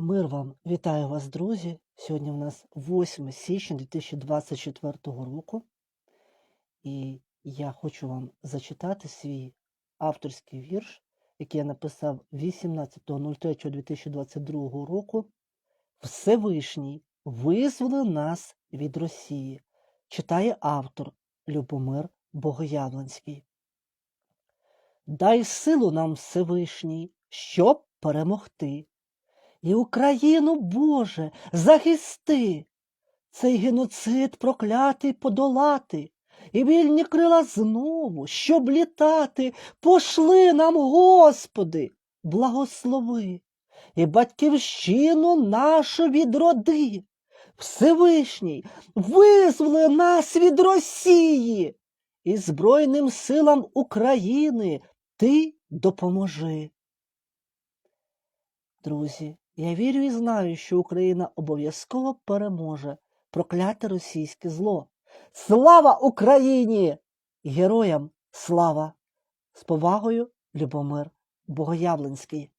Мир вам, вітаю вас, друзі. Сьогодні у нас 8 січня 2024 року, і я хочу вам зачитати свій авторський вірш, який я написав 18.03.2022 року. Всевишній визволи нас від Росії, читає автор Любомир Богоявленський. Дай силу нам Всевишній, щоб перемогти. І Україну, Боже, захисти, цей геноцид проклятий подолати, і вільні крила знову, щоб літати, пошли нам, Господи, благослови, і батьківщину нашу відроди. Всевишній, визволи нас від Росії, і Збройним силам України ти допоможи. Друзі, я вірю і знаю, що Україна обов'язково переможе прокляте російське зло. Слава Україні! Героям слава! З повагою, Любомир Богоявленський.